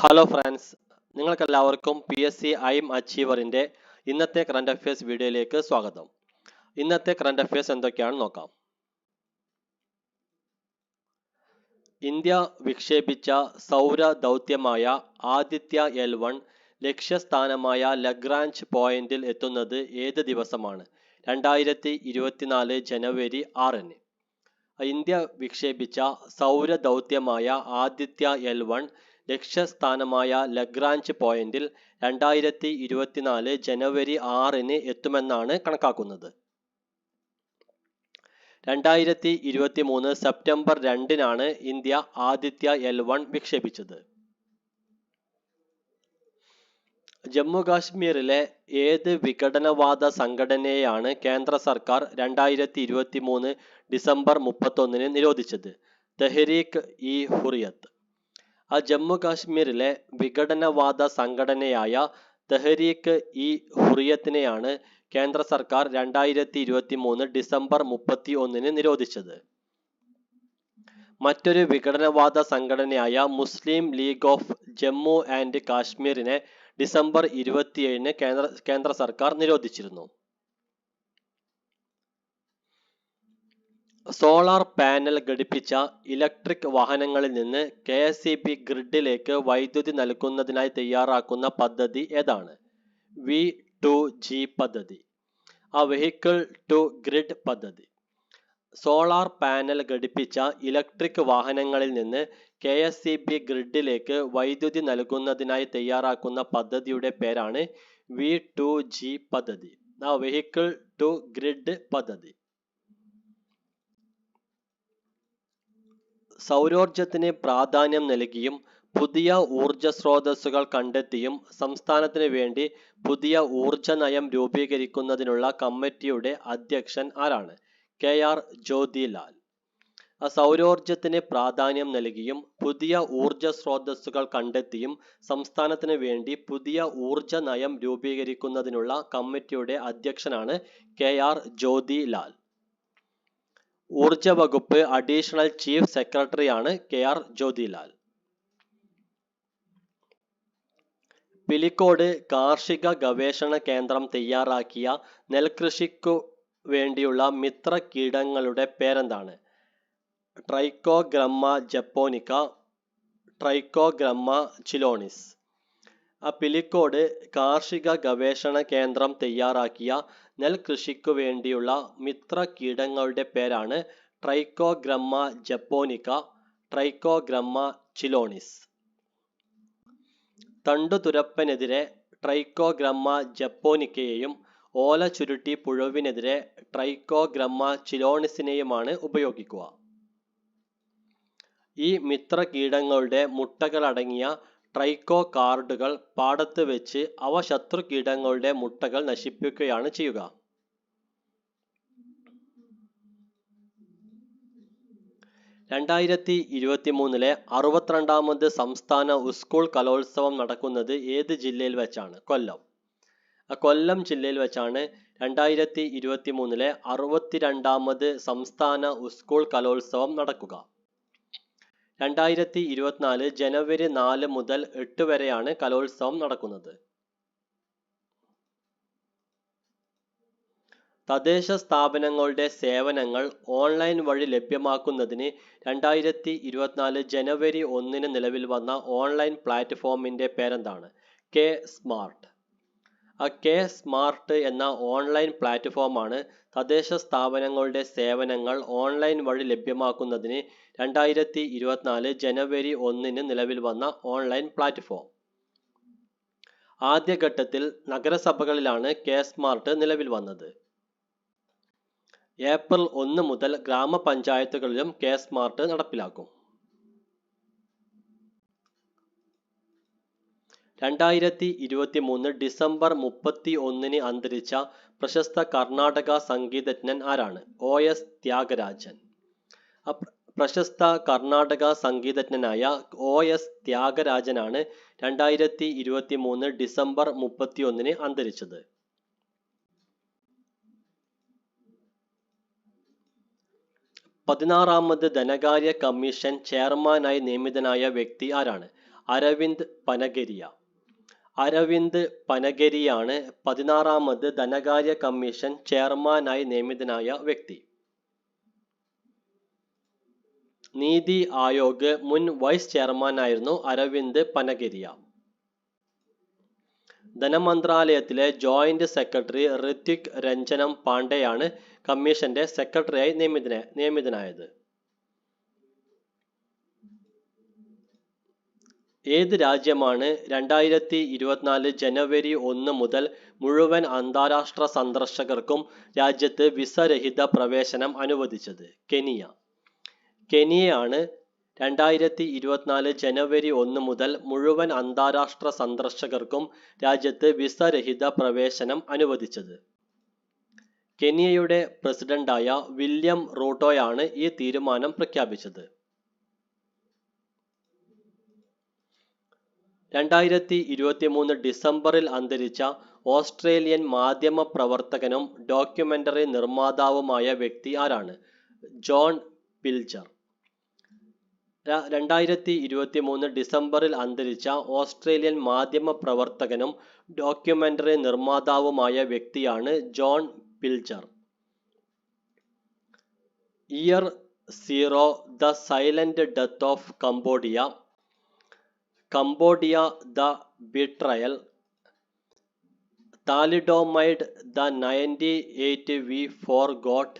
Hello friends നിങ്ങൾക്കെല്ലാവർക്കും P S C aim അച്ചീവറിന്റെ ഇന്നത്തെ കറണ്ട് അഫയേഴ്സ് വീഡിയോയിലേക്ക് സ്വാഗതം. ഇന്നത്തെ കറണ്ട് അഫയേഴ്സ് എന്തൊക്കെയാണെന്ന് നോക്കാം. ഇന്ത്യ വിക്ഷേപിച്ച സൗര ദൗത്യമായ ആദിത്യ എൽ വൺ ലക്ഷ്യസ്ഥാനമായ ലഗ്രാഞ്ച് പോയിന്റിൽ എത്തുന്നത് ഏത് ദിവസമാണ്? രണ്ടായിരത്തി ഇരുപത്തിനാല് ജനുവരി ആറിന്. ഇന്ത്യ വിക്ഷേപിച്ച സൗര ദൗത്യമായ ആദിത്യ എൽ വൺ ലക്ഷ്യസ്ഥാനമായ ലഗ്രാഞ്ച് പോയിന്റിൽ രണ്ടായിരത്തി ഇരുപത്തിനാല് ജനുവരി ആറിന് എത്തുമെന്നാണ് കണക്കാക്കുന്നത്. രണ്ടായിരത്തി ഇരുപത്തി മൂന്ന് സെപ്റ്റംബർ രണ്ടിനാണ് ഇന്ത്യ ആദിത്യ എൽ വൺ വിക്ഷേപിച്ചത്. ജമ്മു കാശ്മീരിലെ ഏത് വിഘടനവാദ സംഘടനയെയാണ് കേന്ദ്ര സർക്കാർ രണ്ടായിരത്തി ഇരുപത്തി മൂന്ന് ഡിസംബർ മുപ്പത്തൊന്നിന് നിരോധിച്ചത്? തെഹരീഖ് ഇ ഹുറിയത്ത്. ജമ്മു കാശ്മീരിലെ വിഘടനവാദ സംഘടനയായ തെഹരീക്ക് ഇ ഹുറിയത്തിനെയാണ് കേന്ദ്ര സർക്കാർ രണ്ടായിരത്തി ഇരുപത്തി മൂന്ന് ഡിസംബർ മുപ്പത്തി ഒന്നിന് നിരോധിച്ചത്. മറ്റൊരു വിഘടനവാദ സംഘടനയായ മുസ്ലിം ലീഗ് ഓഫ് ജമ്മു ആൻഡ് കാശ്മീരിനെ ഡിസംബർ ഇരുപത്തിയേഴിന് കേന്ദ്ര കേന്ദ്ര സർക്കാർ നിരോധിച്ചിരുന്നു. സോളാർ പാനൽ ഘടിപ്പിച്ച ഇലക്ട്രിക് വാഹനങ്ങളിൽ നിന്ന് കെ എസ് ഇ ബി ഗ്രിഡിലേക്ക് വൈദ്യുതി നൽകുന്നതിനായി തയ്യാറാക്കുന്ന പദ്ധതി ഏതാണ്? വി ടു ജി പദ്ധതി. ആ വെഹിക്കിൾ ടു ഗ്രിഡ് പദ്ധതി. സോളാർ പാനൽ ഘടിപ്പിച്ച ഇലക്ട്രിക് വാഹനങ്ങളിൽ നിന്ന് കെ എസ് ഇ ബി ഗ്രിഡിലേക്ക് വൈദ്യുതി നൽകുന്നതിനായി തയ്യാറാക്കുന്ന പദ്ധതിയുടെ പേരാണ് വി ടു ജി പദ്ധതി. ആ വെഹിക്കിൾ ടു ഗ്രിഡ് പദ്ധതി. സൗരോർജത്തിന് പ്രാധാന്യം നൽകിയും പുതിയ ഊർജ സ്രോതസ്സുകൾ കണ്ടെത്തിയും സംസ്ഥാനത്തിന് വേണ്ടി പുതിയ ഊർജ നയം രൂപീകരിക്കുന്നതിനുള്ള കമ്മിറ്റിയുടെ അധ്യക്ഷൻ ആരാണ്? K R Jyothilal. സൗരോർജത്തിന് പ്രാധാന്യം നൽകിയും പുതിയ ഊർജ സ്രോതസ്സുകൾ കണ്ടെത്തിയും സംസ്ഥാനത്തിന് വേണ്ടി പുതിയ ഊർജ നയം രൂപീകരിക്കുന്നതിനുള്ള കമ്മിറ്റിയുടെ അധ്യക്ഷനാണ് കെ ആർ ജ്യോതിലാൽ. ഊർജ വകുപ്പ് അഡീഷണൽ ചീഫ് സെക്രട്ടറിയാണ് കെ ആർ ജ്യോതിലാൽ. പിലിക്കോട് കാർഷിക ഗവേഷണ കേന്ദ്രം തയ്യാറാക്കിയ നെൽകൃഷിക്കു വേണ്ടിയുള്ള മിത്ര കീടങ്ങളുടെ പേരെന്താണ്? Trichogramma japonica trichogramma chilonis. Pilicode കാർഷിക ഗവേഷണ കേന്ദ്രം തയ്യാറാക്കിയ നെൽകൃഷിക്കു വേണ്ടിയുള്ള മിത്ര കീടങ്ങളുടെ പേരാണ് ട്രൈക്കോഗ്രമ്മ ജപ്പോനിക്ക ട്രൈക്കോഗ്രമ്മ ചിലോണിസ്. തണ്ടുതുരപ്പനെതിരെ ട്രൈക്കോഗ്രമ്മ ജപ്പോനിക്കയെയും ഓല ചുരുട്ടി പുഴുവിനെതിരെ ട്രൈക്കോഗ്രമ്മ ചിലോണിസിനെയുമാണ് ഉപയോഗിക്കുക. ഈ മിത്ര കീടങ്ങളുടെ മുട്ടകളടങ്ങിയ ട്രൈക്കോ കാർഡുകൾ പാടത്ത് വെച്ച് അവ ശത്രു കീടങ്ങളുടെ മുട്ടകൾ നശിപ്പിക്കുകയാണ് ചെയ്യുക. രണ്ടായിരത്തി ഇരുപത്തി മൂന്നിലെ അറുപത്തിരണ്ടാമത് സംസ്ഥാന ഉസ്കൂൾ കലോത്സവം നടക്കുന്നത് ഏത് ജില്ലയിൽ വെച്ചാണ്? കൊല്ലം. കൊല്ലം ജില്ലയിൽ വെച്ചാണ് രണ്ടായിരത്തി ഇരുപത്തി മൂന്നിലെ അറുപത്തിരണ്ടാമത് സംസ്ഥാന ഉസ്കൂൾ കലോത്സവം നടക്കുക. രണ്ടായിരത്തി ഇരുപത്തിനാല് ജനുവരി നാല് മുതൽ എട്ട് വരെയാണ് കലോത്സവം നടക്കുന്നത്. തദ്ദേശ സ്ഥാപനങ്ങളുടെ സേവനങ്ങൾ ഓൺലൈൻ വഴി ലഭ്യമാക്കുന്നതിന് രണ്ടായിരത്തി ഇരുപത്തിനാല് ജനുവരി ഒന്നിന് നിലവിൽ വന്ന ഓൺലൈൻ പ്ലാറ്റ്ഫോമിന്റെ പേരെന്താണ്? K smart. ആ കെ സ്മാർട്ട് എന്ന ഓൺലൈൻ പ്ലാറ്റ്ഫോമാണ് തദ്ദേശ സ്ഥാപനങ്ങളുടെ സേവനങ്ങൾ ഓൺലൈൻ വഴി ലഭ്യമാക്കുന്നതിന് രണ്ടായിരത്തി ഇരുപത്തിനാല് ജനുവരി ഒന്നിന് നിലവിൽ വന്ന ഓൺലൈൻ പ്ലാറ്റ്ഫോം. ആദ്യഘട്ടത്തിൽ നഗരസഭകളിലാണ് കെ സ്മാർട്ട് നിലവിൽ വന്നത്. ഏപ്രിൽ ഒന്ന് മുതൽ ഗ്രാമപഞ്ചായത്തുകളിലും കെ സ്മാർട്ട് നടപ്പിലാക്കും. രണ്ടായിരത്തി ഇരുപത്തി മൂന്ന് ഡിസംബർ മുപ്പത്തി ഒന്നിന് അന്തരിച്ച പ്രശസ്ത കർണാടക സംഗീതജ്ഞൻ ആരാണ്? O S Thyagarajan. പ്രശസ്ത കർണാടക സംഗീതജ്ഞനായ ഒ എസ് ത്യാഗരാജനാണ് രണ്ടായിരത്തി ഇരുപത്തി മൂന്ന് ഡിസംബർ മുപ്പത്തി ഒന്നിന് അന്തരിച്ചത്. പതിനാറാമത് ധനകാര്യ കമ്മീഷൻ ചെയർമാനായി നിയമിതനായ വ്യക്തി ആരാണ്? അരവിന്ദ് പനഗരിയ. അരവിന്ദ് പനഗരിയാണ് പതിനാറാമത് ധനകാര്യ കമ്മീഷൻ ചെയർമാനായി നിയമിതനായ വ്യക്തി. നീതി ആയോഗ് മുൻ വൈസ് ചെയർമാനായിരുന്നു അരവിന്ദ് പനഗരിയ. ധനമന്ത്രാലയത്തിലെ ജോയിന്റ് സെക്രട്ടറി ഋത്വിക് രഞ്ജനം പാണ്ഡെയാണ് കമ്മീഷന്റെ സെക്രട്ടറിയായി നിയമിതന നിയമിതനായത്. ഏത് രാജ്യമാണ് രണ്ടായിരത്തി ഇരുപത്തിനാല് ജനുവരി ഒന്ന് മുതൽ മുഴുവൻ അന്താരാഷ്ട്ര സന്ദർശകർക്കും രാജ്യത്ത് വിസ രഹിത പ്രവേശനം അനുവദിച്ചത്? കെനിയ. കെനിയയാണ് രണ്ടായിരത്തി ഇരുപത്തിനാല് ജനുവരി ഒന്ന് മുതൽ മുഴുവൻ അന്താരാഷ്ട്ര സന്ദർശകർക്കും രാജ്യത്ത് വിസ രഹിത പ്രവേശനം അനുവദിച്ചത്. കെനിയയുടെ പ്രസിഡന്റായ വില്യം റൂട്ടോയാണ് ഈ തീരുമാനം പ്രഖ്യാപിച്ചത്. രണ്ടായിരത്തി ഇരുപത്തി മൂന്ന് ഡിസംബറിൽ അന്തരിച്ച ഓസ്ട്രേലിയൻ മാധ്യമ പ്രവർത്തകനും ഡോക്യുമെന്ററി നിർമ്മാതാവുമായ വ്യക്തി ആരാണ്? ജോൺ പിൽജർ രണ്ടായിരത്തി ഇരുപത്തി മൂന്ന് ഡിസംബറിൽ അന്തരിച്ച ഓസ്ട്രേലിയൻ മാധ്യമ പ്രവർത്തകനും ഡോക്യുമെന്ററി നിർമ്മാതാവുമായ വ്യക്തിയാണ് John Pilger year zero the silent death of Cambodia Cambodia the betrayal thalidomide the ninety eight we forgot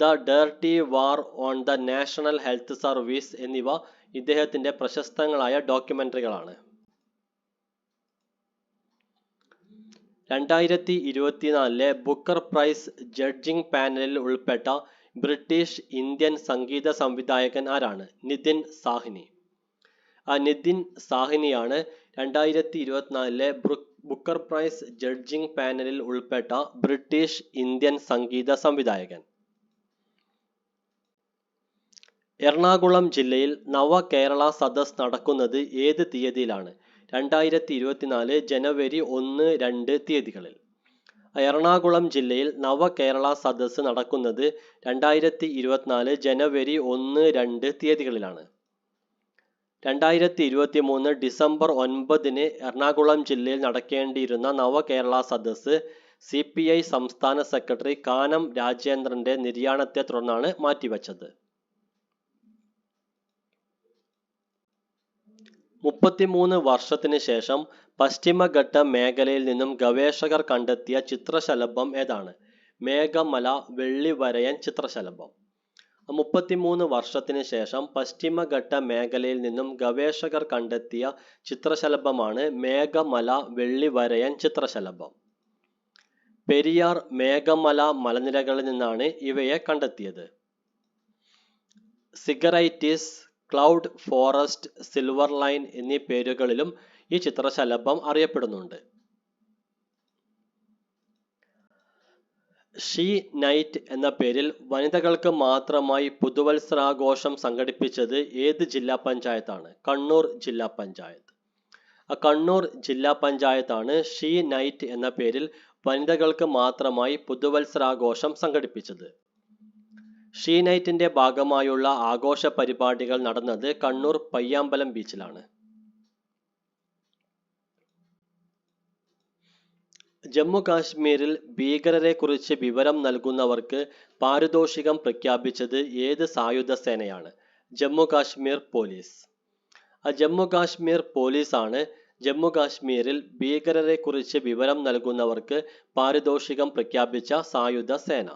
the dirty war on the national health service എന്നിവ ഇദ്ദേഹത്തിന്റെ പ്രശസ്തങ്ങളായ ഡോക്യുമെന്ററികളാണ്. രണ്ടായിരത്തി ഇരുപത്തിനാലിലെ ബുക്കർ പ്രൈസ് ജഡ്ജിംഗ് പാനലിൽ ഉൾപ്പെട്ട ബ്രിട്ടീഷ് ഇന്ത്യൻ സംഗീത സംവിധായകൻ ആരാണ്? നിതിൻ സാഹിനി. ആ നിതിൻ സാഹിനിയാണ് രണ്ടായിരത്തി ഇരുപത്തിനാലിലെ ബുക്കർ പ്രൈസ് ജഡ്ജിംഗ് പാനലിൽ ഉൾപ്പെട്ട ബ്രിട്ടീഷ് ഇന്ത്യൻ സംഗീത സംവിധായകൻ. എറണാകുളം ജില്ലയിൽ നവ കേരള സദസ് നടക്കുന്നത് ഏത് തീയതിയിലാണ്? രണ്ടായിരത്തി ഇരുപത്തിനാല് ജനുവരി ഒന്ന് രണ്ട് തീയതികളിൽ. എറണാകുളം ജില്ലയിൽ നവ കേരള സദസ് നടക്കുന്നത് രണ്ടായിരത്തി ഇരുപത്തിനാല് ജനുവരി ഒന്ന് രണ്ട് തീയതികളിലാണ്. രണ്ടായിരത്തി ഇരുപത്തി മൂന്ന് ഡിസംബർ ഒൻപതിന് എറണാകുളം ജില്ലയിൽ നടക്കേണ്ടിയിരുന്ന Nava Kerala Sadas C P I സംസ്ഥാന സെക്രട്ടറി കാനം രാജേന്ദ്രന്റെ നിര്യാണത്തെ തുടർന്നാണ് മാറ്റിവെച്ചത്. മുപ്പത്തിമൂന്ന് വർഷത്തിന് ശേഷം പശ്ചിമഘട്ട മേഖലയിൽ നിന്നും ഗവേഷകർ കണ്ടെത്തിയ ചിത്രശലഭം ഏതാണ്? മേഘമല വെള്ളിവരയൻ ചിത്രശലഭം. മുപ്പത്തിമൂന്ന് വർഷത്തിന് ശേഷം പശ്ചിമഘട്ട മേഖലയിൽ നിന്നും ഗവേഷകർ കണ്ടെത്തിയ ചിത്രശലഭമാണ് മേഘമല വെള്ളിവരയൻ ചിത്രശലഭം. പെരിയാർ മേഘമല മലനിരകളിൽ നിന്നാണ് ഇവയെ കണ്ടെത്തിയത്. സിഗറൈറ്റിസ് ക്ലൗഡ് ഫോറസ്റ്റ് സിൽവർ ലൈൻ എന്നീ പേരുകളിലും ഈ ചിത്രശലഭം അറിയപ്പെടുന്നുണ്ട്. ഷീ നൈറ്റ് എന്ന പേരിൽ വനിതകൾക്ക് മാത്രമായി പുതുവത്സരാഘോഷം സംഘടിപ്പിച്ചത് ഏത് ജില്ലാ പഞ്ചായത്താണ്? കണ്ണൂർ ജില്ലാ പഞ്ചായത്ത്. ആ കണ്ണൂർ ജില്ലാ പഞ്ചായത്താണ് ഷീ നൈറ്റ് എന്ന പേരിൽ വനിതകൾക്ക് മാത്രമായി പുതുവത്സരാഘോഷം സംഘടിപ്പിച്ചത്. ഷീ നൈറ്റിന്റെ ഭാഗമായുള്ള ആഘോഷ പരിപാടികൾ നടന്നത് കണ്ണൂർ പയ്യാമ്പലം ബീച്ചിലാണ്. ജമ്മു കാശ്മീരിൽ ഭീകരരെ കുറിച്ച് വിവരം നൽകുന്നവർക്ക് പാരിതോഷികം പ്രഖ്യാപിച്ചത് ഏത് സായുധ സേനയാണ്? ജമ്മു കാശ്മീർ പോലീസ്. ജമ്മു കാശ്മീർ പോലീസാണ് ജമ്മു കാശ്മീരിൽ ഭീകരരെ കുറിച്ച് വിവരം നൽകുന്നവർക്ക് പാരിതോഷികം പ്രഖ്യാപിച്ച സായുധ സേന.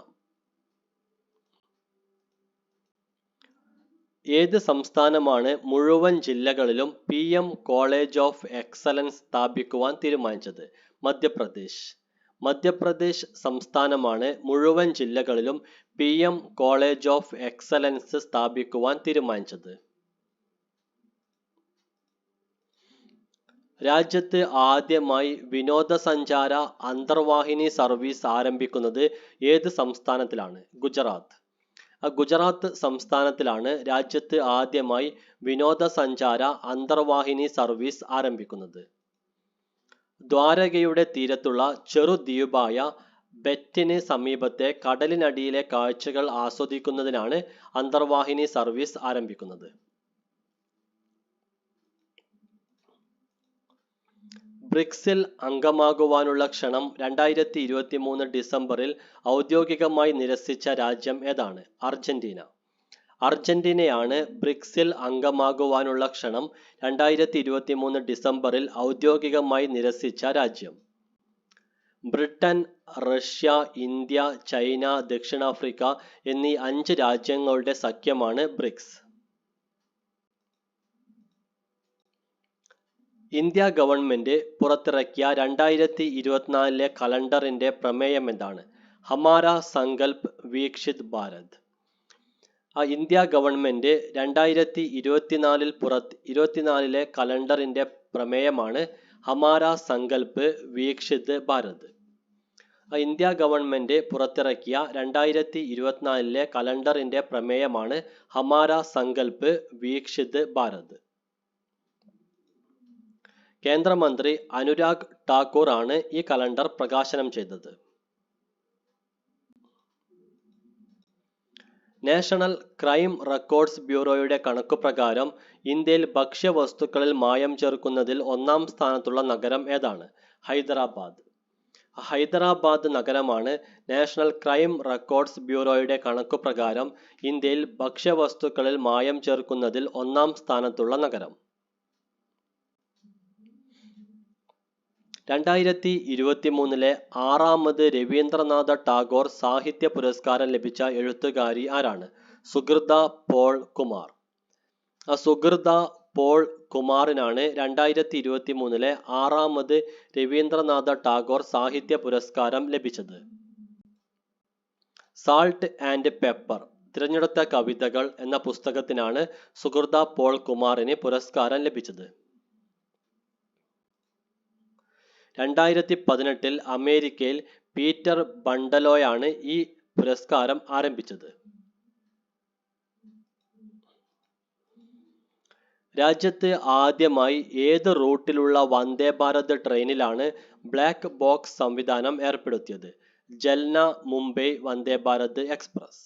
ഏത് സംസ്ഥാനമാണ് മുഴുവൻ ജില്ലകളിലും P M college of excellence സ്ഥാപിക്കുവാൻ തീരുമാനിച്ചത്? മധ്യപ്രദേശ്. മധ്യപ്രദേശ് സംസ്ഥാനമാണ് മുഴുവൻ ജില്ലകളിലും P M college of excellence സ്ഥാപിക്കുവാൻ തീരുമാനിച്ചത്. രാജ്യത്ത് ആദ്യമായി വിനോദസഞ്ചാര അന്തർവാഹിനി സർവീസ് ആരംഭിക്കുന്നത് ഏത് സംസ്ഥാനത്തിലാണ്? ഗുജറാത്ത്. ഗുജറാത്ത് സംസ്ഥാനത്തിലാണ് രാജ്യത്ത് ആദ്യമായി വിനോദസഞ്ചാര അന്തർവാഹിനി സർവീസ് ആരംഭിക്കുന്നത്. ദ്വാരകയുടെ തീരത്തുള്ള ചെറുദ്വീപായ ബെറ്റിന് സമീപത്തെ കടലിനടിയിലെ കാഴ്ചകൾ ആസ്വദിക്കുന്നതിനാണ് അന്തർവാഹിനി സർവീസ് ആരംഭിക്കുന്നത്. ബ്രിക്സിൽ അംഗമാകുവാനുള്ള ക്ഷണം രണ്ടായിരത്തി ഇരുപത്തി മൂന്ന് ഡിസംബറിൽ ഔദ്യോഗികമായി നിരസിച്ച രാജ്യം ഏതാണ്? അർജന്റീന. അർജന്റീനയാണ് ബ്രിക്സിൽ അംഗമാകുവാനുള്ള ക്ഷണം രണ്ടായിരത്തി ഇരുപത്തി മൂന്ന് ഡിസംബറിൽ ഔദ്യോഗികമായി നിരസിച്ച രാജ്യം. ബ്രിട്ടൻ റഷ്യ ഇന്ത്യ ചൈന ദക്ഷിണാഫ്രിക്ക എന്നീ അഞ്ച് രാജ്യങ്ങളുടെ സഖ്യമാണ് ബ്രിക്സ്. ഇന്ത്യ ഗവൺമെന്റ് പുറത്തിറക്കിയ രണ്ടായിരത്തി ഇരുപത്തിനാലിലെ കലണ്ടറിന്റെ പ്രമേയം എന്താണ്? ഹമാര സങ്കൽപ് വീക്ഷിത് ഭാരത്. ആ ഇന്ത്യ ഗവൺമെന്റ് രണ്ടായിരത്തി ഇരുപത്തിനാലിൽ പുറത്ത് ഇരുപത്തിനാലിലെ കലണ്ടറിന്റെ പ്രമേയമാണ് ഹമാര സങ്കൽപ് വീക്ഷിത് ഭാരത്. ആ ഇന്ത്യ ഗവൺമെന്റ് പുറത്തിറക്കിയ രണ്ടായിരത്തി ഇരുപത്തിനാലിലെ കലണ്ടറിന്റെ പ്രമേയമാണ് ഹമാര സങ്കൽപ് വീക്ഷിത് ഭാരത്. കേന്ദ്രമന്ത്രി അനുരാഗ് ഠാക്കൂർ ആണ് ഈ കലണ്ടർ പ്രകാശനം ചെയ്തത്. നാഷണൽ ക്രൈം റെക്കോർഡ്സ് ബ്യൂറോയുടെ കണക്കുപ്രകാരം ഇന്ത്യയിൽ ഭക്ഷ്യവസ്തുക്കളിൽ മായം ചേർക്കുന്നതിൽ ഒന്നാം സ്ഥാനത്തുള്ള നഗരം ഏതാണ്? ഹൈദരാബാദ്. ഹൈദരാബാദ് നഗരമാണ് നാഷണൽ ക്രൈം റെക്കോർഡ്സ് ബ്യൂറോയുടെ കണക്കുപ്രകാരം ഇന്ത്യയിൽ ഭക്ഷ്യവസ്തുക്കളിൽ മായം ചേർക്കുന്നതിൽ ഒന്നാം സ്ഥാനത്തുള്ള നഗരം. രണ്ടായിരത്തി ഇരുപത്തി മൂന്നിലെ ആറാമത് രവീന്ദ്രനാഥ ടാഗോർ സാഹിത്യ പുരസ്കാരം ലഭിച്ച എഴുത്തുകാരി ആരാണ്? സുഹൃത പോൾ കുമാർ. സുഹൃത പോൾ കുമാറിനാണ് രണ്ടായിരത്തി ഇരുപത്തി മൂന്നിലെ ആറാമത് രവീന്ദ്രനാഥ ടാഗോർ സാഹിത്യ പുരസ്കാരം ലഭിച്ചത്. സാൾട്ട് ആൻഡ് പെപ്പർ തിരഞ്ഞെടുത്ത കവിതകൾ എന്ന പുസ്തകത്തിനാണ് സുഹൃത പോൾ കുമാറിന് പുരസ്കാരം ലഭിച്ചത്. രണ്ടായിരത്തി പതിനെട്ടിൽ അമേരിക്കയിൽ പീറ്റർ ബണ്ടലോയാണ് ഈ പുരസ്കാരം ആരംഭിച്ചത്. രാജ്യത്ത് ആദ്യമായി ഏത് റൂട്ടിലുള്ള വന്ദേ ഭാരത് ട്രെയിനിലാണ് ബ്ലാക്ക് ബോക്സ് സംവിധാനം ഏർപ്പെടുത്തിയത്? ജൽന മുംബൈ വന്ദേ ഭാരത് എക്സ്പ്രസ്.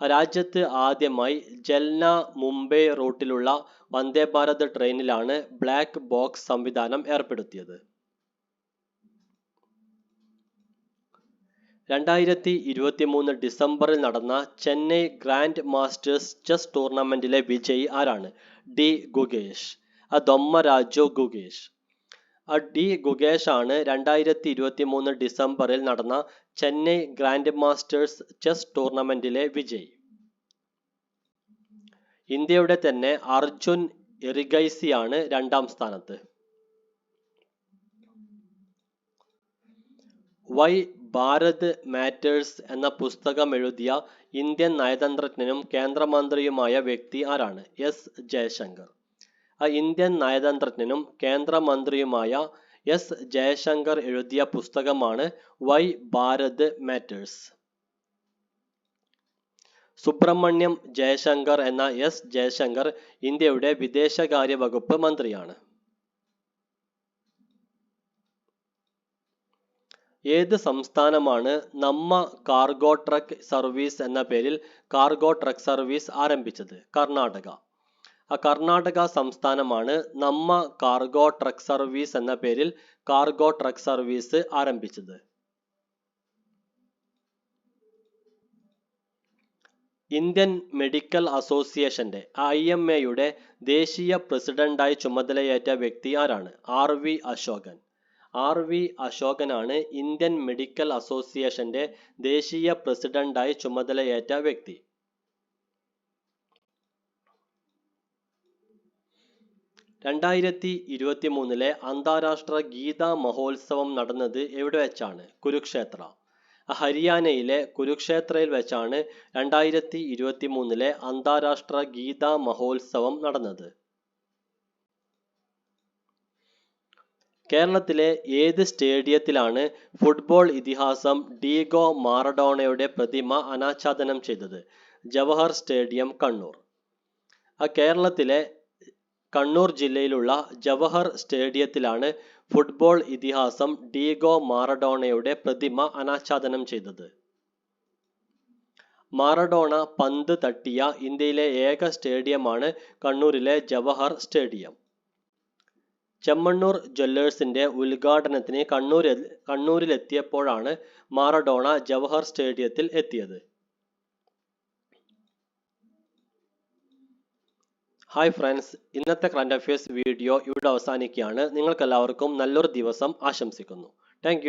രാജ്യത്ത് ആദ്യമായി ജൽന മുംബൈ റൂട്ടിലുള്ള വന്ദേ ഭാരത് ട്രെയിനിലാണ് ബ്ലാക്ക് ബോക്സ് സംവിധാനം ഏർപ്പെടുത്തിയത്. രണ്ടായിരത്തി ഇരുപത്തി മൂന്ന് ഡിസംബറിൽ നടന്ന ചെന്നൈ ഗ്രാൻഡ് മാസ്റ്റേഴ്സ് ചെസ് ടൂർണമെന്റിലെ വിജയി ആരാണ്? ഡി ഗുഗേഷ് അതൊമ്മ ദൊമ്മരാജു ഗുഗേഷ് ഡി ഗുഗേഷ് ആണ് രണ്ടായിരത്തി ഇരുപത്തി മൂന്ന് ഡിസംബറിൽ നടന്ന ചെന്നൈ ഗ്രാൻഡ് മാസ്റ്റേഴ്സ് ചെസ് ടൂർണമെന്റിലെ വിജയി. ഇന്ത്യയുടെ തന്നെ അർജുൻ എറിഗൈസിയാണ് രണ്ടാം സ്ഥാനത്ത്. വൈ ഭാരത് മാറ്റേഴ്സ് എന്ന പുസ്തകം എഴുതിയ ഇന്ത്യൻ നയതന്ത്രജ്ഞനും കേന്ദ്രമന്ത്രിയുമായ വ്യക്തി ആരാണ്? എസ് ജയശങ്കർ. ആ ഇന്ത്യൻ നയതന്ത്രജ്ഞനും കേന്ദ്രമന്ത്രിയുമായ എസ് ജയശങ്കർ എഴുതിയ പുസ്തകമാണ് വൈ ഭാരത് മാറ്റേഴ്സ്. സുബ്രഹ്മണ്യം ജയശങ്കർ എന്ന എസ് ജയശങ്കർ ഇന്ത്യയുടെ വിദേശകാര്യ വകുപ്പ് മന്ത്രിയാണ്. ഏത് സംസ്ഥാനമാണ് നമ്മ കാർഗോ ട്രക്ക് സർവീസ് എന്ന പേരിൽ കാർഗോ ട്രക്ക് സർവീസ് ആരംഭിച്ചത്? കർണാടക. ആ കർണാടക സംസ്ഥാനമാണ് നമ്മ കാർഗോ ട്രക്ക് സർവീസ് എന്ന പേരിൽ കാർഗോ ട്രക്ക് സർവീസ് ആരംഭിച്ചത്. ഇന്ത്യൻ മെഡിക്കൽ അസോസിയേഷന്റെ ഐ എം എയുടെ ദേശീയ പ്രസിഡന്റായി ചുമതലയേറ്റ വ്യക്തി ആരാണ്? R V Ashokan. R V അശോകനാണ് Indian medical അസോസിയേഷന്റെ ദേശീയ പ്രസിഡന്റായി ചുമതലയേറ്റ വ്യക്തി. രണ്ടായിരത്തി ഇരുപത്തി മൂന്നിലെ അന്താരാഷ്ട്ര ഗീതാ മഹോത്സവം നടന്നത് എവിടെ വെച്ചാണ്? കുരുക്ഷേത്ര. ഹരിയാനയിലെ കുരുക്ഷേത്രയിൽ വെച്ചാണ് രണ്ടായിരത്തി ഇരുപത്തി മൂന്നിലെ അന്താരാഷ്ട്ര ഗീതാ മഹോത്സവം നടന്നത്. കേരളത്തിലെ ഏത് സ്റ്റേഡിയത്തിലാണ് ഫുട്ബോൾ ഇതിഹാസം ഡീഗോ മാറഡോണയുടെ പ്രതിമ അനാച്ഛാദനം ചെയ്തത്? ജവഹർ സ്റ്റേഡിയം കണ്ണൂർ. ആ കേരളത്തിലെ കണ്ണൂർ ജില്ലയിലുള്ള ജവഹർ സ്റ്റേഡിയത്തിലാണ് ഫുട്ബോൾ ഇതിഹാസം ഡീഗോ മാറഡോണയുടെ പ്രതിമ അനാച്ഛാദനം ചെയ്തത്. മാറഡോണ പന്ത് തട്ടിയ ഇന്ത്യയിലെ ഏക സ്റ്റേഡിയമാണ് കണ്ണൂരിലെ ജവഹർ സ്റ്റേഡിയം. ചെമ്മണ്ണൂർ ജ്വല്ലേഴ്സിന്റെ ഉദ്ഘാടനത്തിന് കണ്ണൂരിൽ കണ്ണൂരിലെത്തിയപ്പോഴാണ് മാറഡോണ ജവഹർ സ്റ്റേഡിയത്തിൽ എത്തിയത്. ഹായ് ഫ്രണ്ട്സ് ഇന്നത്തെ കറണ്ട് അഫയേഴ്സ് വീഡിയോ ഇവിടെ അവസാനിക്കുകയാണ്. നിങ്ങൾക്കെല്ലാവർക്കും നല്ലൊരു ദിവസം ആശംസിക്കുന്നു. താങ്ക്